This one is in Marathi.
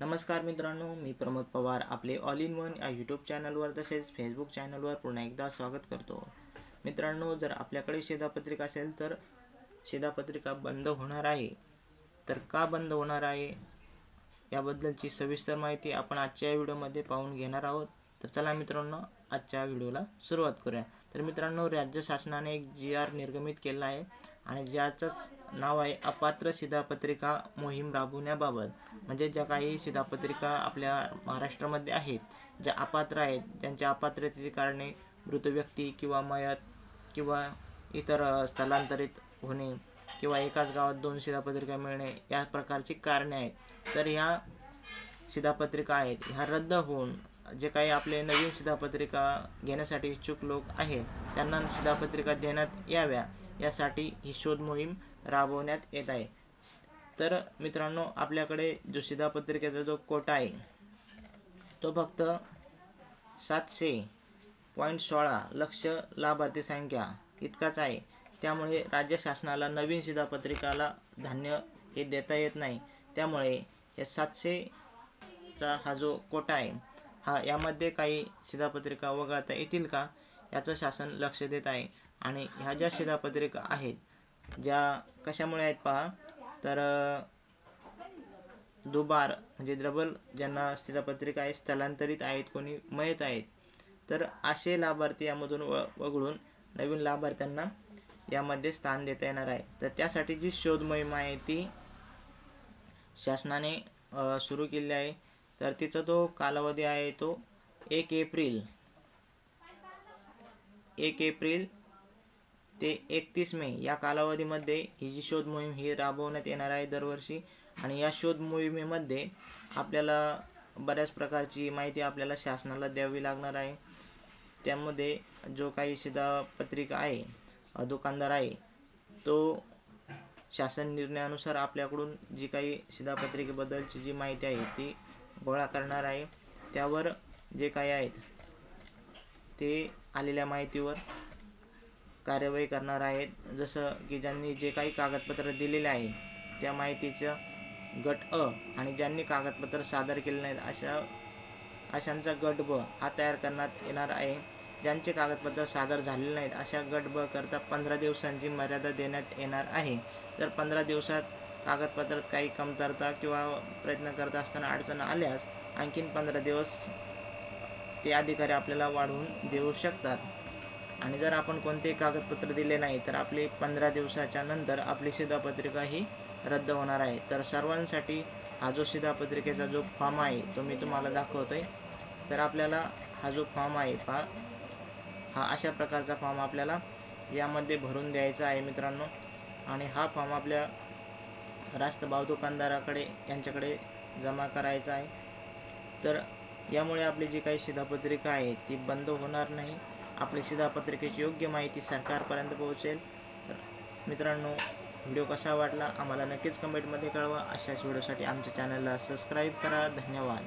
नमस्कार मित्रांनो मी प्रमोद पवार आपले ऑल इन वन या यूट्यूब चॅनलवर तसेच फेसबुक चॅनलवर पुन्हा एकदा स्वागत करतो. मित्रांनो जर आपल्याकडे शिधापत्रिका असेल तर शिधापत्रिका बंद होणार आहे. तर का बंद होणार आहे? याबद्दलची सविस्तर माहिती आपण आजच्या व्हिडिओमध्ये पाहून घेणार आहोत. तर चला मित्रांनो आजच्या व्हिडिओला सुरुवात करूया. तर मित्रांनो राज्य शासनाने एक जी आर निर्गमित केला आहे. आणि ज्याचंच नाव आहे अपात्र शिधापत्रिका मोहीम राबवण्याबाबत. म्हणजे ज्या काही शिधापत्रिका आपल्या महाराष्ट्रामध्ये आहेत ज्या अपात्र आहेत ज्यांच्या अपात्रतेची कारणे मृत व्यक्ती किंवा मयत किंवा इतर स्थलांतरित होणे किंवा एकाच गावात दोन शिधापत्रिका मिळणे या प्रकारची कारणे आहेत. तर ह्या शिधापत्रिका आहेत. ह्या रद्द होऊन जे काही आपले नवीन शिधापत्रिका घेण्यासाठी इच्छुक लोक आहेत त्यांना शिधापत्रिका देण्यात याव्या. यासाठी ही शोध मोहीम राबवण्यात येत आहे. तर मित्रांनो आपल्याकडे जो शिधापत्रिकेचा जो कोटा आहे तो फक्त सातशे पॉईंट सोळा लक्ष लाभार्थी संख्या इतकाच आहे. त्यामुळे राज्य शासनाला नवीन शिधापत्रिकाला धान्य हे देता येत नाही. त्यामुळे या सातशेचा हा जो कोटा आहे हा यामध्ये काही शिधापत्रिका वगळता येतील का? याचं शासन लक्ष देत आहे. आणि ह्या ज्या शिधापत्रिका आहेत ज्या कशामुळे आहेत पहा? तर दुबार म्हणजे डबल ज्यांना शिधापत्रिका आहे स्थलांतरित आहेत कोणी मयत आहेत. तर असे लाभार्थी यामधून व वगळून नवीन लाभार्थ्यांना यामध्ये स्थान देता येणार आहे. तर त्यासाठी जी शोध मोहीम आहे ती शासनाने सुरू केली आहे. तर तिचा जो कालावधी आहे तो एक एप्रिल एक एप्रिल ते एकतीस मे या कालावधीमध्ये ही जी शोध मोहीम ही राबवण्यात येणार आहे दरवर्षी आणि या शोध मोहिमेमध्ये आपल्याला बऱ्याच प्रकारची माहिती आपल्याला शासनाला द्यावी लागणार आहे. त्यामध्ये जो काही शिधापत्रिका आहे दुकानदार आहे तो शासन निर्णयानुसार आपल्याकडून जी काही शिधापत्रिकेबद्दलची जी माहिती आहे ती गोळा करणार आहे. त्यावर जे काही आहेत ते आलेल्या माहितीवर कार्यवाही करणार आहेत. जसं की ज्यांनी जे काही कागदपत्र दिलेले आहेत त्या माहितीचं गट अ आणि ज्यांनी कागदपत्र सादर केले नाहीत अशा अशांचा गट ब हा तयार करण्यात येणार आहे. ज्यांचे कागदपत्र सादर झालेले नाहीत अशा गट ब करता पंधरा दिवसांची मर्यादा देण्यात येणार आहे. जर पंधरा दिवसात कागदपत्रात काही कमतरता किंवा प्रयत्न करत असताना अडचण आल्यास आणखीन पंधरा दिवस ते अधिकारी आपल्याला वाढवून देऊ शकतात. आणि जर आपण कोणतेही कागदपत्र दिले नाही तर आपली पंधरा दिवसाच्या नंतर आपली शिधापत्रिका ही रद्द होणार आहे. तर सर्वांसाठी हा जो शिधापत्रिकेचा जो फॉर्म आहे तो मी तुम्हाला दाखवतो आहे तर आपल्याला हा जो फॉर्म आहे पा हा अशा प्रकारचा फॉर्म आपल्याला यामध्ये भरून द्यायचा आहे मित्रांनो. आणि हा फॉर्म आपल्या रास्तभाव दुकानदाराकडे यांच्याकडे जमा करायचा आहे. तर यामुळे आपली जी काही शिधापत्रिका आहे ती बंद होणार नाही. आपली शिधापत्रिकेची योग्य माहिती सरकारपर्यंत पोहोचेल. तर मित्रांनो व्हिडिओ कसा वाटला? आम्हाला नक्कीच कमेंटमध्ये कळवा. अशाच व्हिडिओसाठी आमच्या चॅनलला सबस्क्राईब करा. धन्यवाद.